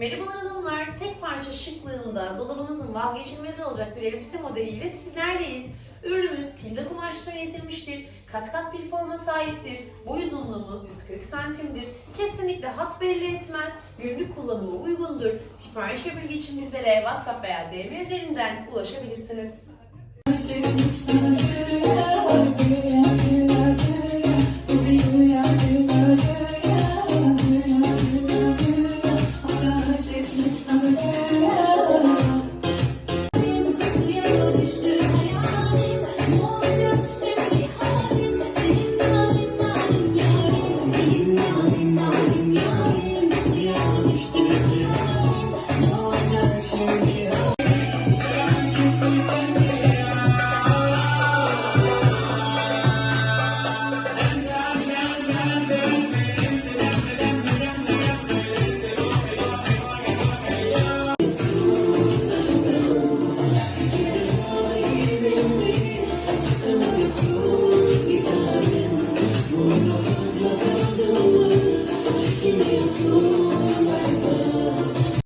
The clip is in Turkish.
Merhabalar hanımlar, tek parça şıklığında dolabınızın vazgeçilmezi olacak bir elbise modeliyle sizlerleyiz. Ürünümüz tilde kumaştan üretilmiştir, kat kat bir forma sahiptir, boy uzunluğumuz 140 santimdir, kesinlikle hat belli etmez, günlük kullanıma uygundur. Sipariş bilgi için bizlere WhatsApp veya DM üzerinden ulaşabilirsiniz. I'm